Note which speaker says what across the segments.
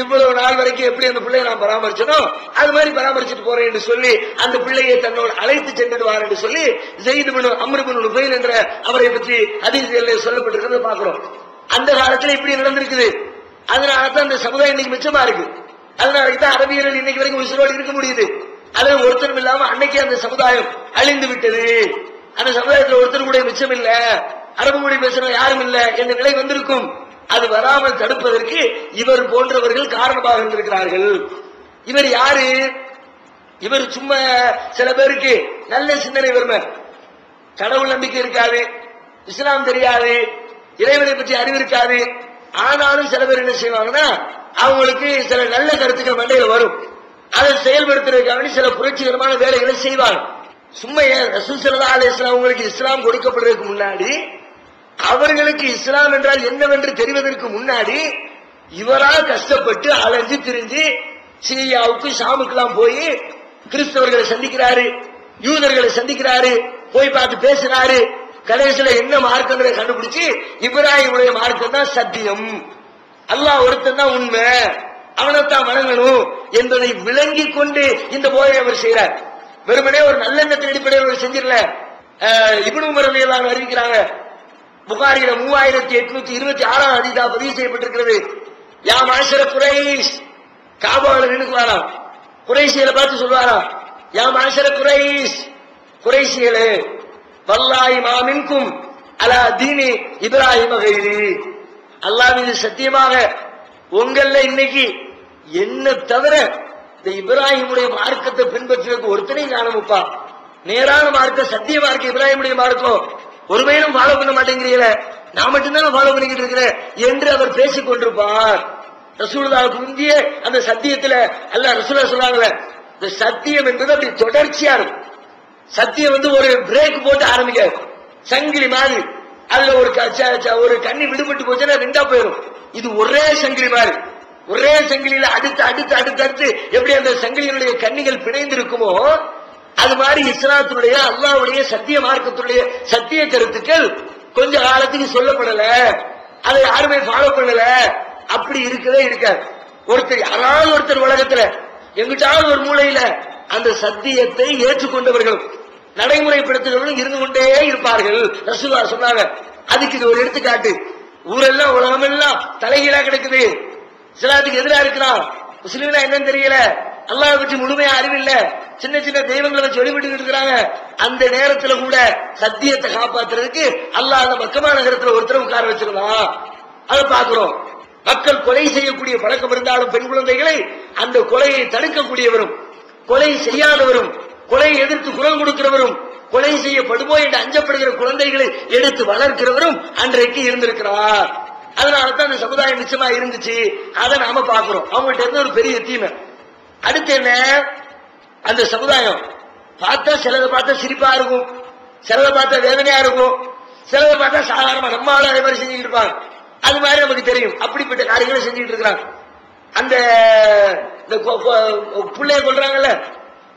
Speaker 1: இவ்வளவு நாள் வரைக்கும் எப்படி அந்த பிள்ளையை நான் பராமரிச்சனோ அது மாதிரி பராமரிச்சுட்டு போறேன் என்று சொல்லி அந்த பிள்ளையை தன்னோடு அழைத்து சென்றுடுவார் என்று சொல்லி ஜெயிது மனு அம்ருபின் நுபைல் என்ற அவரை பற்றி அதிர்ச்சியில் சொல்லப்பட்டிருக்கிறத பாக்குறோம் அந்த காலத்துல இப்படி நடந்திருக்குது. அதனாலதான் அந்த சமுதாயம் இன்னைக்கு மிச்சமா இருக்கு. அதனால தான் அரபியர்கள் இன்னைக்கு வரைக்கும் உசுரோடு இருக்க முடியுது. அதுல ஒருத்தரும் இல்லாம அன்னைக்கே அந்த சமுதாயம் அழிந்து விட்டது. அந்த சமுதாயத்துல ஒருத்தர் கூட மிச்சம் இல்ல அரபு மொழி பேசுறவங்க யாரும் இல்ல என்ற நிலை வந்திருக்கும். அது வராமல் தடுப்பதற்கு இவர் போன்றவர்கள் காரணமாக இருந்திருக்கிறார்கள். இவர் யாரு? இவர் சும்மா சில பேருக்கு நல்ல சிந்தனை வருமே கடவுள் நம்பிக்கை இருக்காது இஸ்லாம் தெரியாது இறைவனை பற்றி அறிவு இருக்காது. ஆனாலும் சில பேர் என்ன செய்வாங்கன்னா அவங்களுக்கு சில நல்ல கருத்துக்கள் மண்டையில வரும். அதை செயல்படுத்துறதுக்காக வேண்டி சில புரட்சிகரமான வேலைகளை செய்வாங்க. சும்மா ஏன் ரசூல் ஸல்லல்லாஹு அவங்களுக்கு இஸ்லாம் கொடுக்கப்படுறதுக்கு முன்னாடி அவர்களுக்கு இஸ்லாம் என்றால் என்னவென்று தெரிவதற்கு முன்னாடி இவரா கஷ்டப்பட்டு அலைஞ்சு திரிஞ்சு சிரியாவுக்கு ஷாமுக்கெல்லாம் போய் கிறிஸ்தவர்களை சந்திக்கிறாரு யூதர்களை சந்திக்கிறாரு போய் பார்த்து பேசினாரு. கடைசியில என்ன மார்க்கங்களை கண்டுபிடிச்சு இப்ராஹிமுடைய மார்க்கம் தான் சத்தியம். அல்லாஹ் ஒருத்தன் தான் உண்மை. அவனைத்தான் வணங்கணும் என்பதை விளங்கி கொண்டு இந்த போதை அவர் செய்யறார் வெறுமனே ஒரு நல்லெண்ணத்தின் அடிப்படையில் அவர் செஞ்சிடல. இவனும் இப்னு அறிவிக்கிறாங்க புகாரியில மூவாயிரத்தி எட்நூத்தி இருபத்தி ஆறாம் அதிதா பதிவு செய்யப்பட்டிருக்கிறது. யா மாஷர குறைஸ் காபாவில் நின்றுக்குவாராம் குறைசியலை பார்த்து சொல்வாராம் யா மாஷர குறைஸ் குறைசியலே வல்லாய் மாமின்கும் அலா தீனி இப்ராஹிம கைரி. அல்லாஹ் மீது சத்தியமாக உங்கள இன்னைக்கு என்ன தவிர இந்த இப்ராஹிமுடைய மார்க்கத்தை பின்பற்றுறதுக்கு ஒருத்தனையும் காணமுப்பா. நேரான மார்க்க சத்திய மார்க்கம் இப்ராஹிமுடைய மார்க்கம். ஒருமையிலும் ஃபாலோ பண்ண மாட்டேங்கிறீங்களே நான் மட்டும்தான் ஃபாலோ பண்ணிக்கிட்டு இருக்கிறேன் என்று அவர் பேசிக் கொண்டிருப்பார். ரசூலுதாவுக்கு முந்திய அந்த சத்தியத்துல அல்ல ரசூலா சொன்னாங்களே இந்த சத்தியம் என்பது அப்படி தொடர்ச்சியா இருக்கும். சத்தியம் வந்து ஒரு பிரேக் போட்டு ஆரம்பிக்காது சங்கிலி மாதிரி. அதுல ஒரு ஒரு கண்ணி விடுபட்டு போச்சுன்னா ரெண்டா போயிடும் இது ஒரே சங்கிலி மாதிரி. ஒரே சங்கிலியில அடுத்து அடுத்து அடுத்து அடுத்து எப்படி அந்த சங்கிலியினுடைய கண்ணிகள் பிணைந்து இருக்குமோ அது மாதிரி இஸ்லாத்தினுடைய அல்லாவுடைய சத்திய மார்க்கத்துடைய சத்திய கருத்துக்கள் கொஞ்ச காலத்துக்கு சொல்லப்படல. அதை யாருமே ஃபாலோ பண்ணல. அப்படி இருக்கவே இருக்காது. ஒருத்தர் யாராவது ஒருத்தர் உலகத்துல எங்கிட்டாவது ஒரு மூலையில அந்த சத்தியத்தை ஏற்றுக்கொண்டவர்களும் நடைமுறைப்படுத்துகிறவர்களும் இருந்து கொண்டே இருப்பார்கள். ரசூலா சொன்னாங்க. அதுக்கு இது ஒரு எடுத்துக்காட்டு. ஊரெல்லாம் உலகமெல்லாம் தலைகீழா கிடக்குது. இஸ்லாத்துக்கு எதிராக இருக்கிறான் முஸ்லீம்னா என்னன்னு தெரியல. அல்லாவை பற்றி முழுமையா அறிவில்ல. சின்ன சின்ன தெய்வங்களை வச்சு வழிபட்டு இருக்கிறாங்க. அந்த நேரத்துல கூட சத்தியத்தை காப்பாத்துறதுக்கு அல்லாஹ் அந்த மக்கமா நகரத்துல ஒருத்தர் உட்கார வச்சிருந்தான் அதை பாக்குறோம் மக்கள் கொலை செய்யக்கூடிய பழக்கம் இருந்தாலும் பெண் குழந்தைகளை அந்த கொலையை தடுக்கக்கூடியவரும் கொலை செய்யாதவரும் கொலையை எதிர்த்து குரல் கொடுக்கிறவரும் கொலை செய்யப்படுவோம் என்று அஞ்சப்படுகிற குழந்தைகளை எடுத்து வளர்க்கிறவரும் அன்றைக்கு இருந்திருக்கிறார். அதனால தான் அந்த சமுதாயம் நிச்சயமா இருந்துச்சு அதை நாம பாக்குறோம் அவங்கள்ட்ட இருந்து ஒரு பெரிய தீமை. அடுத்து என்ன? அந்த சமுதாயம். பார்த்தா சிலதை பார்த்தா சிரிப்பா இருக்கும். சிலதை பார்த்தா வேதனையா இருக்கும். சிலதை பார்த்தா சாதாரணமா நம்ம ஆளும் அதே மாதிரி செஞ்சுட்டு இருப்பாங்க. அது மாதிரி நமக்கு தெரியும். அப்படிப்பட்ட காரியங்களை செஞ்சுட்டு இருக்கிறாங்க. அந்த இந்த கொள்றாங்கல்ல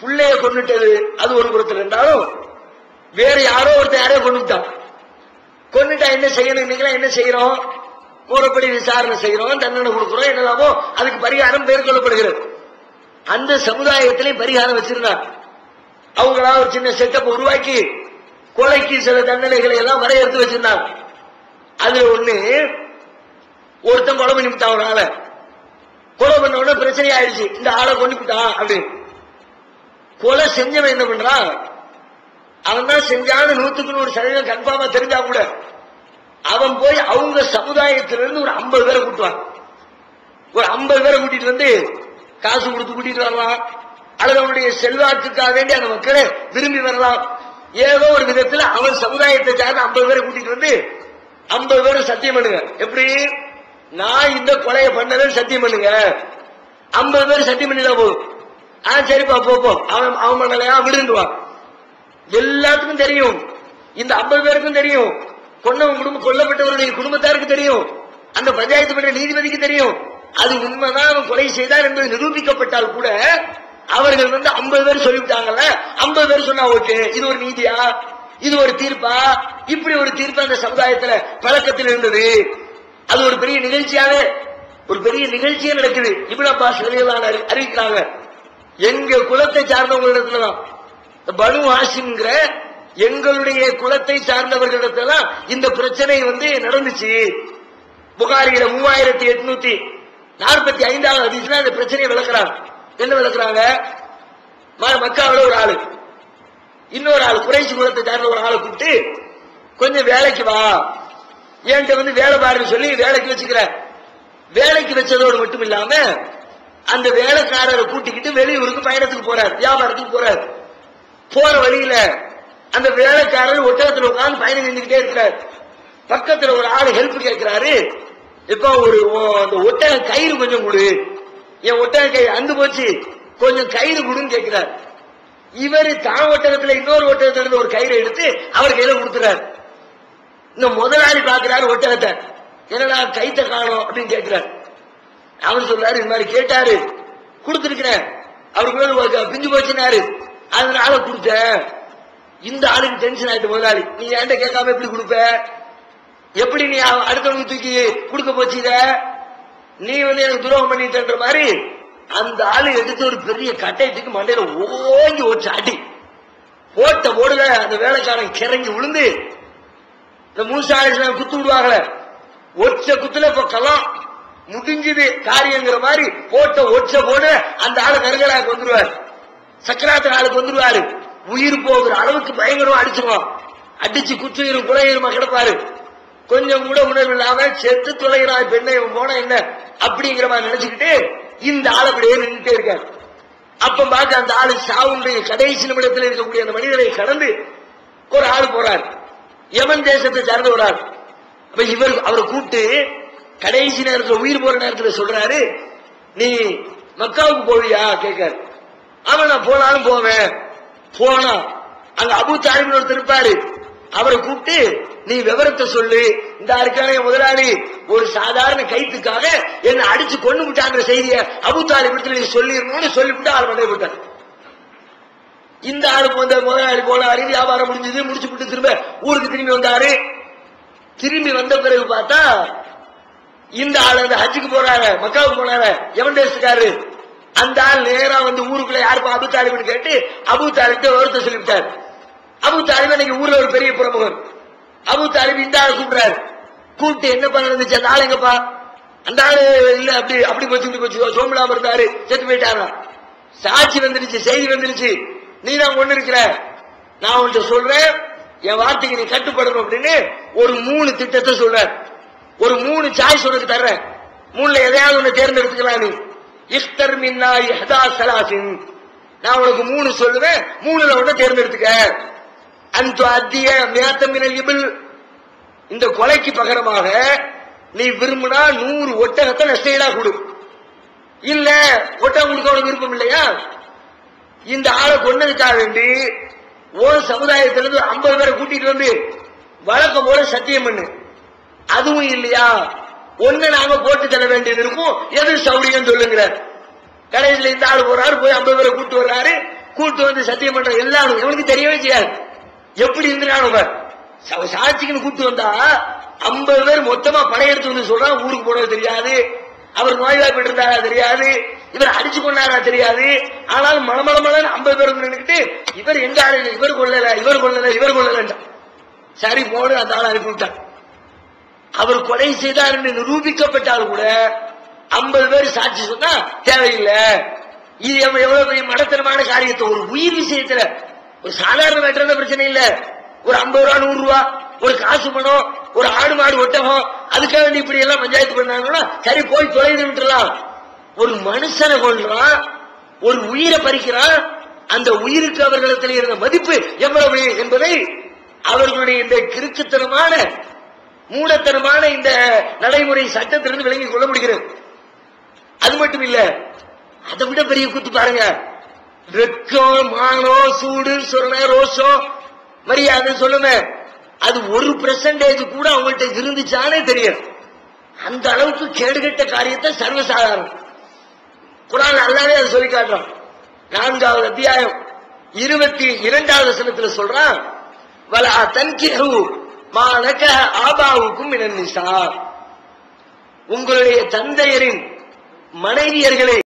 Speaker 1: பிள்ளைய கொண்டுட்டது அது ஒரு புறத்துல இருந்தாலும் வேற யாரோ ஒருத்தன் யாரையோ கொண்டுட்டான் கொண்டுட்டா என்ன செய்யணும்? இன்னைக்கெல்லாம் என்ன செய்யறோம்? கூறப்படி விசாரணை செய்யறோம். தண்டனை கொடுக்குறோம். என்னலாமோ அதுக்கு பரிகாரம் மேற்கொள்ளப்படுகிறது அந்த சமுதாயத்திலையும் பரிகாரம் வச்சிருந்தாங்க அவங்களா ஒரு சின்ன செட்டப் உருவாக்கி கொலைக்கு சில தண்டனைகளை எல்லாம் வரையறுத்து வச்சிருந்தாங்க. அதுல ஒண்ணு ஒருத்தன் கொலை பண்ணிவிட்டான் ஒரு ஆளை. கொலை பண்ண உடனே பிரச்சனை ஆயிடுச்சு. இந்த ஆளை கொண்டுட்டான் அப்படின்னு கொலை செஞ்சவன் என்ன பண்றான் அவன் தான் செஞ்சான நூத்துக்கு நூறு சதவீதம் கன்ஃபார்மா தெரிஞ்சா கூட அவன் போய் அவங்க சமுதாயத்திலிருந்து ஒரு ஐம்பது பேரை கூட்டுவான். ஒரு ஐம்பது பேரை கூட்டிட்டு வந்து காசு கொடுத்து கூட்டிட்டு வரலாம். அல்லது அவனுடைய செல்வாக்குக்காக வேண்டி அந்த மக்களை விரும்பி வரலாம். ஏதோ ஒரு விதத்துல அவன் சமுதாயத்தை சார்ந்த ஐம்பது பேரை கூட்டிட்டு வந்து ஐம்பது பேரும் சத்தியம் பண்ணுங்க. எப்படி? நான் இந்த கொலையை பண்ணலன்னு சத்தியம் பண்ணுங்க. ஐம்பது பேர் சத்தியம் பண்ணிட்டா போதும். ஆ சரிப்பா போப்போம் அவன் அவன் பண்ணலையா விடுவான் எல்லாத்துக்கும் தெரியும். இந்த ஐம்பது பேருக்கும் தெரியும். கொன்னவன் குடும்பம் கொல்லப்பட்டவருடைய குடும்பத்தாருக்கு தெரியும். அந்த பஞ்சாயத்து மன்ற நீதிபதிக்கு தெரியும். அது உண்மைதான் அவன் கொலை செய்தார் என்பது நிரூபிக்கப்பட்டால் கூட அவர்கள் வந்து ஐம்பது பேர் சொல்லிவிட்டாங்கல்ல? ஐம்பது பேர் சொன்னா ஓகே இது ஒரு நீதியா? இது ஒரு தீர்ப்பா? இப்படி ஒரு தீர்ப்பு அந்த சமுதாயத்துல பழக்கத்தில் இருந்தது. அது ஒரு பெரிய நிகழ்ச்சியாவே ஒரு பெரிய நிகழ்ச்சியே நடக்குது. இப்னு அப்பாஸ் அறிவிக்கிறாங்க. எங்க குலத்தை சார்ந்தவங்களிடத்துலதான் பனு ஹாஷிம்ங்கிற எங்களுடைய குலத்தை சார்ந்தவர்களிடத்துல இந்த பிரச்சனை வந்து நடந்துச்சு. புகாரியில மூவாயிரத்தி எட்நூத்தி நாற்பத்தி ஐந்தாவது அதிசயம் இந்த பிரச்சனையை விளக்குறாங்க. என்ன விளக்குறாங்க? ம- ஒரு ஆளு. இன்னொரு ஆள் குறைச்சி குலத்தை சார்ந்த ஒரு ஆளை கூப்பிட்டு கொஞ்சம் வேலைக்கு வா. என்கிட்ட வந்து வேலை பாருன்னு சொல்லி வேலைக்கு வச்சுக்கிற வேலைக்கு வச்சதோடு மட்டும் இல்லாம அந்த வேலைக்காரரை கூட்டிக்கிட்டு வெளியூருக்கு பயணத்துக்கு போறார் வியாபாரத்துக்கு போறார். போற வழியில அந்த வேலைக்காரர் ஒட்டகத்தில் உட்காந்து பயணம் செஞ்சுக்கிட்டே இருக்கிறார். பக்கத்துல ஒரு ஆள் ஹெல்ப் கேட்கிறாரு. இப்ப ஒரு ஓ- அந்த ஒட்டக கயிறு கொஞ்சம் கொடு. என் ஒட்டக கயிறு அந்து போச்சு. கொஞ்சம் கயிறு கொடுன்னு கேட்கிறார். இவர் தான் ஒட்டகத்துல இன்னொரு ஒட்டகத்துல இருந்து ஒரு கயிறு எடுத்து அவர் கையில கொடுத்துறாரு. இந்த முதலாளி பாக்குறாரு ஒட்டகத்தை. என்னடா கைத்த காணோம் அப்படின்னு கேட்கிறார். அவர் சொல்றாரு இந்த மாதிரி கேட்டாரு. கொடுத்துருக்கிறேன். அவருக்கு பிஞ்சு போச்சுனாரு அதனால கொடுத்தேன். இந்த ஆளுக்கு டென்ஷன் ஆயிட்டு முதலாளி. நீ ஏன்ட்ட கேட்காம எப்படி கொடுப்ப? எப்படி நீ அடுத்தவங்க தூக்கி கொடுக்க போச்சு இத? நீ வந்து எனக்கு துரோகம் பண்ணிட்டேன்ற மாதிரி அந்த ஆளு எடுத்து ஒரு பெரிய கட்டையத்துக்கு மண்டையில ஓங்கி ஒரு அடி போட்ட போடுல அந்த வேலைக்காரன் கிறங்கி விழுந்து இந்த மூசாலேஸ்வரன் குத்து விடுவாங்கள. ஒற்ற குத்துல இப்ப கலாம் முடிஞ்சது காரியங்கிற மாதிரி போட்ட ஒற்ற போடு அந்த ஆளு கருங்கலாக்கு வந்துருவார். சக்கராத்த ஆளுக்கு வந்துருவாரு. உயிர் போகிற அளவுக்கு பயங்கரமா அடிச்சிருவான். அடிச்சு குத்துயிரும் குலையுமா கிடப்பாரு. கொஞ்சம் கூட உணர்வு இல்லாம செத்து தொலைகிறாய் பெண்ணை போன என்ன? அப்படிங்கிற மாதிரி நினைச்சுக்கிட்டு இந்த ஆள் அப்படியே நின்றுட்டே இருக்காரு அப்ப பார்க்க அந்த ஆளு சாவுடைய கடைசி நிமிடத்தில் இருக்கக்கூடிய அந்த மனிதரை கடந்து ஒரு ஆள் போறார். யமன் தேசத்தை சார்ந்த ஒரு ஆள். அப்ப இவர் அவரை கூப்பிட்டு கடைசி நேரத்தில் உயிர் போற நேரத்தில் சொல்றாரு நீ மக்காவுக்கு போவியா? கேட்காரு. அவன் நான் போனாலும் போவேன். போனா அங்க அபு தாலிபின் ஒருத்தர் இருப்பாரு. அவரை கூப்பிட்டு நீ விவரத்தை சொல்லு. இந்த இருக்கான முதலாளி ஒரு சாதாரண கைத்துக்காக என்ன அடிச்சு கொண்டு விட்டாங்கிற செய்திய. அபுத்தாலி விடத்துல நீ சொல்லிடணும்னு சொல்லிவிட்டு ஆள் மண்டை போட்டார் இந்த ஆளுக்கு வந்த முதலாளி போனாரு வியாபாரம் முடிஞ்சது முடிச்சு விட்டு திரும்ப ஊருக்கு திரும்பி வந்தாரு. திரும்பி வந்த பிறகு பார்த்தா இந்த ஆள் அந்த ஹஜ்ஜுக்கு போறாரு மக்காவுக்கு போனாரு. எவன் தேசத்துக்காரு? அந்த ஆள் நேரா வந்து ஊருக்குள்ள யாருக்கும் அபு தாலிப்னு கேட்டு அபு தாலிப்ட விவரத்தை சொல்லிவிட்டார். அபு தாலிப் இன்னைக்கு ஊர்ல ஒரு பெரிய பிரமுகர் அபு தாலிப் இந்த ஆள் கூப்பிடுறாரு. கூப்பிட்டு என்ன பண்ண இருந்துச்சு அந்த ஆள் எங்கப்பா? அந்த ஆளு இல்ல அப்படி அப்படி போச்சு இப்படி போச்சு. சோம்பலாம இருந்தாரு. செத்து போயிட்டாரா? சாட்சி வந்துருச்சு செய்தி வந்துருச்சு. நீ தான் ஒண்ணு இருக்கிற. நான் உன்கிட்ட சொல்றேன். என் வார்த்தைக்கு நீ கட்டுப்படணும் அப்படின்னு ஒரு மூணு திட்டத்தை சொல்றேன் ஒரு மூணு சாய்ஸ் உனக்கு தர்றேன். மூணுல எதையாவது ஒண்ணு தேர்ந்தெடுத்துக்கலாம் நீ. இஃப்தர் மின்னா இஹ்தா சலாசின். நான் உனக்கு மூணு சொல்லுவேன். மூணுல ஒண்ணு தேர்ந்தெடுத்துக்க. அந்த அத்திய மேத்தமினல் இபில் இந்த கொலைக்கு பகரமாக நீ விரும்பினா நூறு ஒட்டகத்தை நஷ்டஈடா கொடு. இல்ல ஒட்டகம் கொடுக்க உனக்கு விருப்பம் இல்லையா? இந்த ஆளை கொண்டதுக்காக வேண்டி ஓ சமுதாயத்திலிருந்து ஐம்பது பேரை கூட்டிட்டு வந்து வழக்கம் போல சத்தியம் பண்ணு. அதுவும் இல்லையா? ஒன்னு நாம போட்டு தர வேண்டியது இருக்கும். எது சௌரியம் சொல்லுங்கிற. கடைசியில் இந்த ஆள் போறாரு போய் ஐம்பது பேரை கூட்டு வர்றாரு. கூட்டு வந்து சத்தியம் பண்ற எல்லாரும் இவனுக்கு தெரியவே செய்யாது எப்படி இருந்தாலும் இவன் சாட்சிக்குன்னு கூட்டு வந்தா ஐம்பது பேர் மொத்தமா படையெடுத்து வந்து சொல்றான் ஊருக்கு போனது தெரியாது அவர் நோய்வாய்ப்பு இருந்தாரா தெரியாது இவர் அடிச்சு கொண்டாரா தெரியாது. ஆனாலும் மலமளமலன்னு ஐம்பது பேர் நின்றுக்கிட்டு இவர் எங்க ஆளு இவர் கொள்ளல இவர் கொள்ளல இவர் கொள்ளல சரி போடு அந்த ஆள் அனுப்பிவிட்டான் அவர் கொலை செய்தார் என்று நிரூபிக்கப்பட்டால் கூட ஐம்பது பேர் சாட்சி சொன்னா தேவையில்லை. இது எவ்வளவு பெரிய மடத்தனமான காரியத்தை ஒரு உயிர் விஷயத்துல ஒரு சாதாரண வெட்டுறது பிரச்சனை இல்ல. ஒரு ஐம்பது ரூபா நூறு ரூபா ஒரு காசு பணம் ஒரு ஆடு மாடு ஒட்டகம் அதுக்காக வேண்டி இப்படி எல்லாம் பஞ்சாயத்து பண்ணாங்கன்னா சரி போய் தொலைந்து விட்டுறலாம் ஒரு மனுஷனை கொள்றான் ஒரு உயிரை பறிக்கிறான் அந்த உயிருக்கு அவர்களிடத்தில் இருந்த மதிப்பு எவ்வளவு என்பதை அவர்களுடைய இந்த கிறுக்குத்தனமான மூடத்தனமான இந்த நடைமுறை சட்டத்திலிருந்து விளங்கிக் கொள்ள முடிகிறது. அது மட்டும் இல்ல அதை விட பெரிய கூத்து பாருங்க. வெக்கம் மானோ சூடு சொரண ரோஷம் மரியாதை சொல்லுமே அது ஒரு பெர்சன்டேஜ் கூட அவங்கள்ட்ட இருந்துச்சானே தெரியும் அந்த அளவுக்கு கேடுகட்ட காரியத்தை சர்வசாதாரணம். குரான் அல்லாவே அதை சொல்லி காட்டுறான். நான்காவது அத்தியாயம் இருபத்தி இரண்டாவது வசனத்துல சொல்றான் வலா தன்கிஹு மா ஆபாவுக்கும் மினன் உங்களுடைய தந்தையரின் மனைவியர்களை